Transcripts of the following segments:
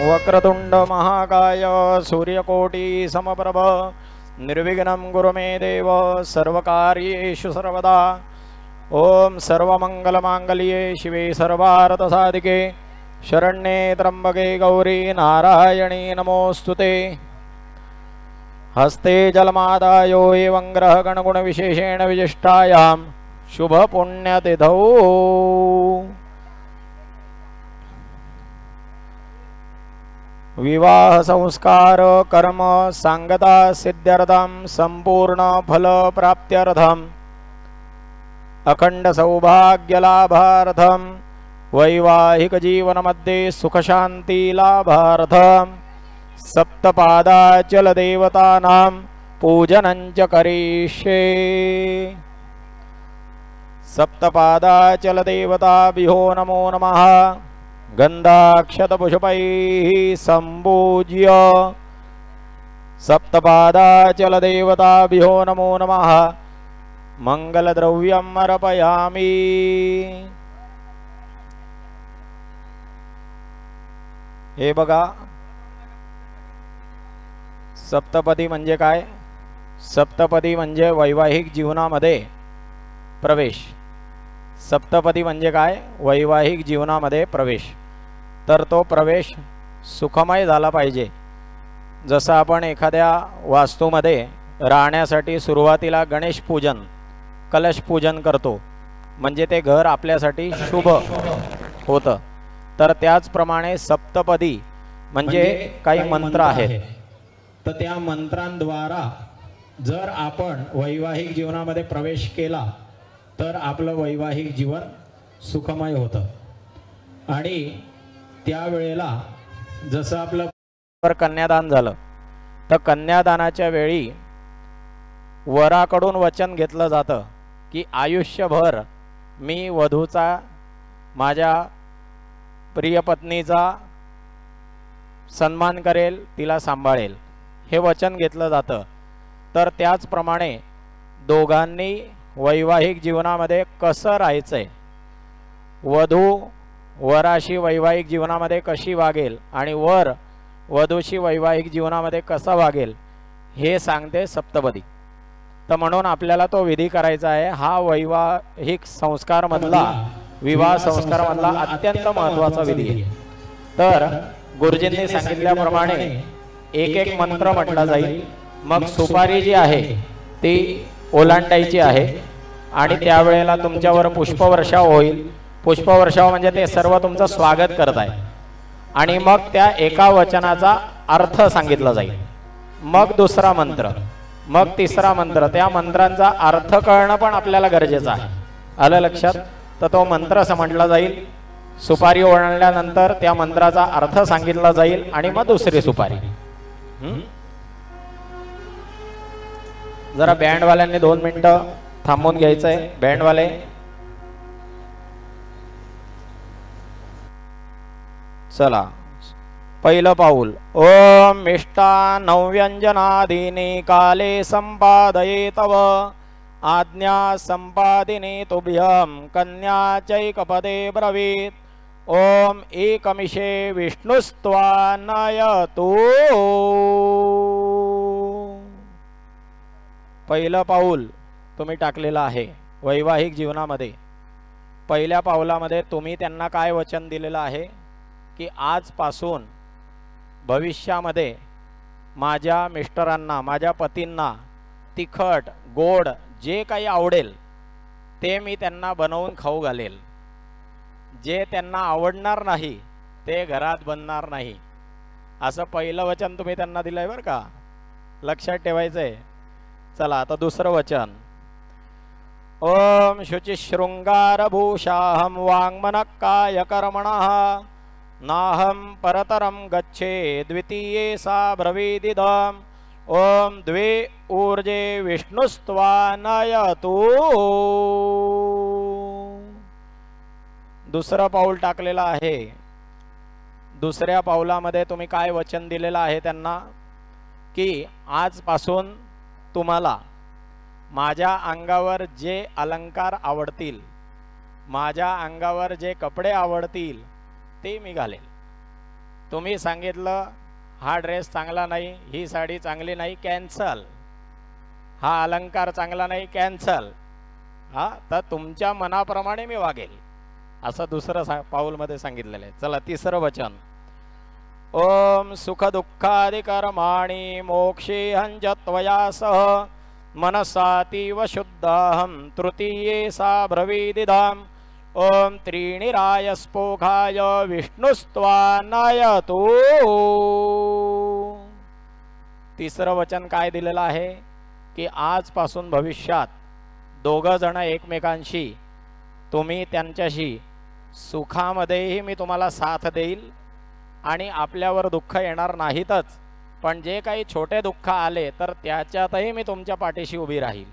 वक्रतुंड महाकाय सूर्यकोटी समप्रभ। निर्विघ्नं गुरु मे देव सर्वकार्येषु सर्वदा। ॐ सर्वमङ्गलमाङ्गल्ये शिवे सर्वार्थसाधिके। शरण्ये त्र्यम्बके गौरी नारायणी नमोऽस्तु ते। हस्ते जलमादायो एवं ग्रहगणगुणविशेषेण विशिष्टायां शुभपुण्यतिथौ। विवाह संस्कार कर्म सांगता सिद्ध्यर्थम संपूर्ण फल प्राप्त्यर्थम अखंड सौभाग्य लाभार्थम वैवाहिक जीवनमध्ये सुखशांती लाभार्थम सप्तपादाचल देवतानां पूजनञ्च करिष्ये। सप्तपादाचल देवताभ्यो नमो नमः। गन्धाक्षतपुष्पैः सम्पूज्य सप्तपादाचलदेवताभ्यो नमो नमः। मङ्गलद्रव्यम् अर्पयामि। हे बघा सप्तपदी म्हणजे काय? सप्तपदी म्हणजे वैवाहिक जीवनामध्ये प्रवेश. सप्तपदी म्हणजे काय? वैवाहिक जीवनामध्ये प्रवेश. तर तो प्रवेश सुखमय झाला पाहिजे. जसं आपण एखाद्या वास्तूमध्ये राहण्यासाठी सुरुवातीला गणेश पूजन कलश पूजन करतो. म्हणजे ते घर आपल्यासाठी शुभ होतं. तर त्याचप्रमाणे सप्तपदी म्हणजे काही मंत्र आहेत. तर त्या मंत्रांद्वारा जर आपण वैवाहिक जीवनामध्ये प्रवेश केला तर आपलं वैवाहिक जीवन सुखमय होतं. आणि त्यावेळेला जसं आपलं कन्यादान झालं तर कन्यादानाच्या वेळी वराकडून वचन घेतलं जातं की आयुष्यभर मी वधूचा माझ्या प्रियपत्नीचा सन्मान करेल तिला सांभाळेल हे वचन घेतलं जातं. तर त्याचप्रमाणे दोघांनी वैवाहिक जीवनामध्ये कसं राहायचं आहे वधू वराशी वैवाहिक जीवनामध्ये कशी वागेल आणि वर वधूशी वैवाहिक जीवनामध्ये कसा वागेल हे सांगते सप्तपदी. तर म्हणून आपल्याला तो विधी करायचा आहे हा वैवाहिक संस्कारमधला विवाह संस्कारमधला अत्यंत महत्त्वाचा विधी आहे. तर गुरुजींनी सांगितल्याप्रमाणे एक एक मंत्र म्हटला जाईल. मग सुपारी जी आहे ती ओलांडायची आहे. आणि त्यावेळेला तुमच्यावर पुष्पवर्षाव होईल. पुष्पवर्षाव म्हणजे ते सर्व तुमचं स्वागत करत आहे. आणि मग त्या एका वचनाचा अर्थ सांगितला जाईल. मग दुसरा मंत्र. मग तिसरा मंत्र. त्या मंत्रांचा अर्थ कळणं पण आपल्याला गरजेचं आहे. आलं लक्षात? तर तो मंत्र असं म्हटला जाईल. सुपारी ओळणल्यानंतर त्या मंत्राचा अर्थ सांगितला जाईल आणि मग दुसरी सुपारी. जरा बँडवाल्यांनी दोन मिनिटं थांबून आहे बँडवाले चला. पहिलं पाऊल. ओम मिष्टा नव्यंजनादिनी काले संपादये तव. आज्ञा संपादिनी तुभ्यं कन्या चैकपदे ब्रवीत. ओम एकमिषे विष्णुस्त्वा नयतु पहिलं पाऊल तुम्ही टाकलेलं आहे वैवाहिक जीवनामध्ये. पहिल्या पावलामध्ये तुम्ही त्यांना काय वचन दिलेलं आहे? की आजपासून भविष्यामध्ये माझ्या मिस्टरांना माझ्या पतींना तिखट गोड जे काही आवडेल ते मी त्यांना बनवून खाऊ घालेल. जे त्यांना आवडणार नाही ते घरात बनणार नाही. असं पहिलं वचन तुम्ही त्यांना दिलं आहे बरं का? लक्षात ठेवायचं आहे चला आता दुसरं वचन. ओम शुचिशृंगारभूषाहं वाङ्मनःकायकर्मणः नाहं परतरं गच्छे द्वितीये सा ब्रवीदिदम् ॐ द्वे ऊर्जे विष्णुस्त्वा नयतु। दुसरं पाऊल टाकलेलं आहे. दुसऱ्या पाऊलामध्ये तुम्ही काय वचन दिलेलं आहे त्यांना? की आजपासून तुम्हाला माझ्या अंगावर जे अलंकार आवडतील माझ्या अंगावर जे कपडे आवडतील ते मी घालेल. तुम्ही सांगितलं हा ड्रेस चांगला नाही ही साडी चांगली नाही कॅन्सल. हा अलंकार चांगला नाही कॅन्सल. हा तर तुमच्या मनाप्रमाणे मी वागेल असं दुसरं सा पाऊलमध्ये सांगितलेलं आहे. चला तिसरं वचन. ओम सुख दुःखादिकर्माणि मोक्षेऽहं च त्वया सह। मनसातीव शुद्धाहं तृतीये सा ब्रवीदिदाम्। ॐ त्रीणि रायस्पोखाय विष्णुस्त्वानायतो तिसरं वचन काय दिलेलं आहे? की आजपासून भविष्यात दोघं जण एकमेकांशी तुम्ही त्यांच्याशी सुखामध्येही मी तुम्हाला साथ देईल आणि आपल्यावर दुःख येणार नाहीतच. पण जे काही छोटे दुःख आले तर त्याच्यातही मी तुमच्या पाठीशी उभी राहील.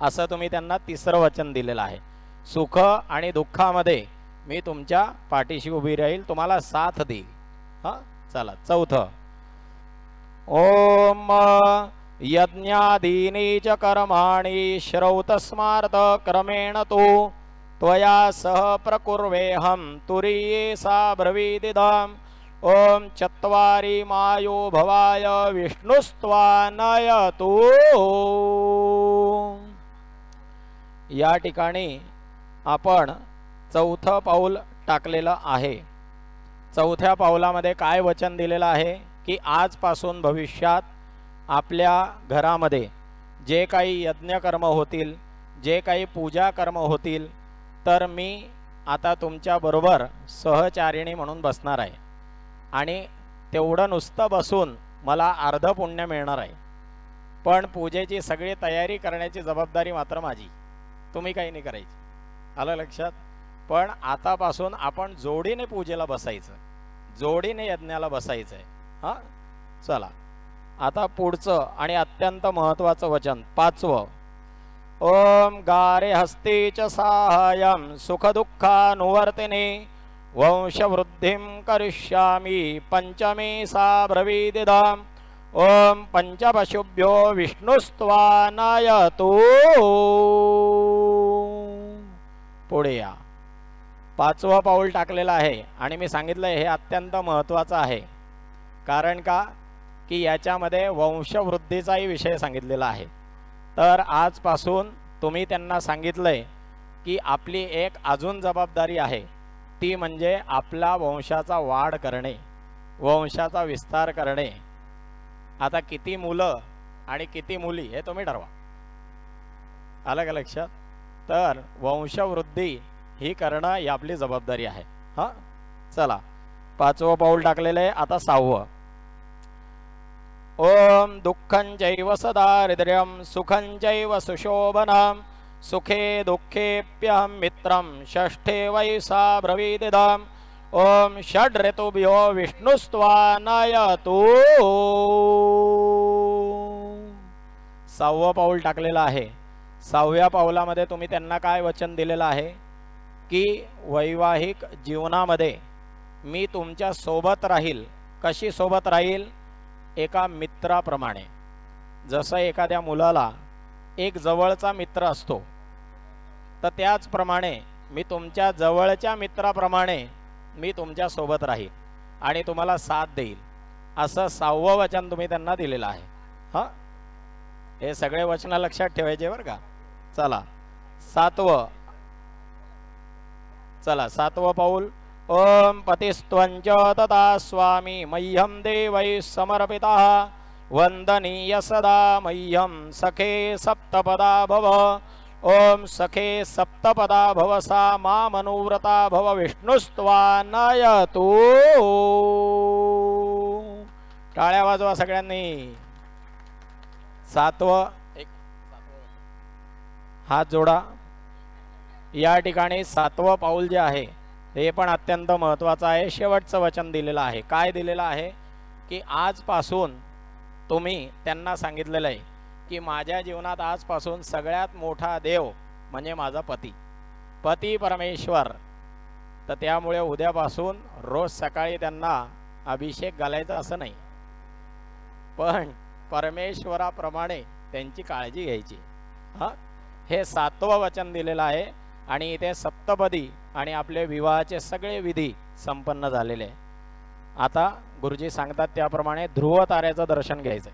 असं तुम्ही त्यांना तिसरं वचन दिलेलं आहे. सुख आणि दुःखामध्ये मी तुमच्या पाठीशी उभी राहील तुम्हाला साथ देईल. हां? चला चौथं. ओम यज्ञादीनी च कर्माणि श्रौतस्मार्थ क्रमेण तो त्वया सह प्रकुर्वेऽहं तुरीये सा ब्रवीदिदाम् ॐ चत्वारि मायो भवाय विष्णुस्त्वानयतु। या ठिकाणी आपण चौथं पाऊल टाकलेलं आहे. चौथ्या पाऊलामध्ये काय वचन दिलेलं आहे की आजपासून भविष्यात आपल्या घरामध्ये जे काही यज्ञकर्म होतील जे काही पूजा कर्म होतील तर मी आता तुमच्याबरोबर सहचारिणी म्हणून बसणार आहे. आणि तेवढं नुसतं बसून मला अर्ध पुण्य मिळणार आहे. पण पूजेची सगळी तयारी करण्याची जबाबदारी मात्र माझी. तुम्ही काही नाही करायची. आलं लक्षात? पण आतापासून आपण जोडीने पूजेला बसायचं. जोडीने यज्ञाला बसायचं आहे हां? चला. आता पुढचं आणि अत्यंत महत्त्वाचं वचन पाचवं. ओम गारे च साहाय्यं सुखदुःखानुवर्तिने। वंशवृद्धिं करिष्यामि पञ्चमी सा ब्रवीदिदाम् ओम पंचपशुभ्यो विष्णुस्त्वानायतो पुढे या पाचवं पाऊल टाकलेलं आहे आणि मी सांगितलं हे अत्यंत महत्त्वाचं आहे. कारण का? की याच्यामध्ये वंशवृद्धीचाही विषय सांगितलेला आहे. तर आजपासून तुम्ही त्यांना सांगितलं आहे की आपली एक अजून जबाबदारी आहे. ती म्हणजे आपला वंशाचा वाढ करणे वंशाचा विस्तार करणे. आता किती मुलं आणि किती मुली हे तुम्ही ठरवा. आलं का लक्षात? तर वंशवृद्धी ही करणं ही आपली जबाबदारी आहे. हां? चला. पाचवं पाऊल टाकलेलं आहे आता सहावं. ओम दुःखं चैव सदारिद्र्यं सुखं चैव सुशोभनं सुखे दुःखेप्यहं मित्रं षष्ठे वै सा ब्रवीदिदाम् ओम षड् ऋतुभ्यो विष्णुस्त्वानायतो सहावं पाऊल टाकलेलं आहे. सहाव्या पाऊलामध्ये तुम्ही त्यांना काय वचन दिलेलं आहे? की वैवाहिक जीवनामध्ये मी तुमच्यासोबत राहील. कशी सोबत राहील? एका मित्राप्रमाणे. जसं एखाद्या मुलाला एक जवळचा मित्र असतो तर त्याचप्रमाणे मी तुमच्या जवळच्या मित्राप्रमाणे मी तुमच्यासोबत राहीन राहील आणि तुम्हाला साथ देईल. असं सहावं वचन तुम्ही त्यांना दिलेलं आहे. हां? हे सगळे वचनं लक्षात ठेवायचे बरं का? चला. सातवं. चला सातवं पाऊल. ओम पतिस्त्वंच तदा स्वामी मह्यम देवै समर्पितः। वंदनीय सदा मह्यम सखे सप्तपदा भव। ओम सखे सप्तपदा भव सा मामनुव्रता भव विष्णुस्त्वा नयतु। टाळ्या वाजवा सगळ्यांनी। सातवं एक हात जोडा. या ठिकाणी सातवं पाऊल जे आहे हे पण अत्यंत महत्त्वाचं आहे. शेवटचं वचन दिलेलं आहे. काय दिलेलं आहे? की आजपासून तुम्ही त्यांना सांगितलेलं आहे की माझ्या जीवनात आजपासून सगळ्यात मोठा देव म्हणजे माझा पती. पती परमेश्वर. तर त्यामुळे उद्यापासून रोज सकाळी त्यांना अभिषेक घालायचा असं नाही. पण परमेश्वराप्रमाणे त्यांची काळजी घ्यायची. हां? हे सातवं वचन दिलेलं आहे. आणि इथे सप्तपदी आणि आपले विवाहाचे सगळे विधी संपन्न झालेले. आहे आता गुरुजी सांगतात त्याप्रमाणे ध्रुव ताऱ्याचं दर्शन घ्यायचं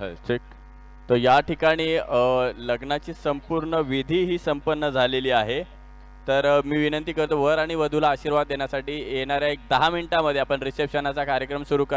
ठीक चेक तर या ठिकाणी लग्नाची संपूर्ण विधी ही संपन्न झालेली आहे. तर मी विनंती करतो वर आणि वधूला आशीर्वाद देण्यासाठी येणाऱ्या एक दहा मिनिटामध्ये आपण रिसेप्शनाचा कार्यक्रम सुरू कर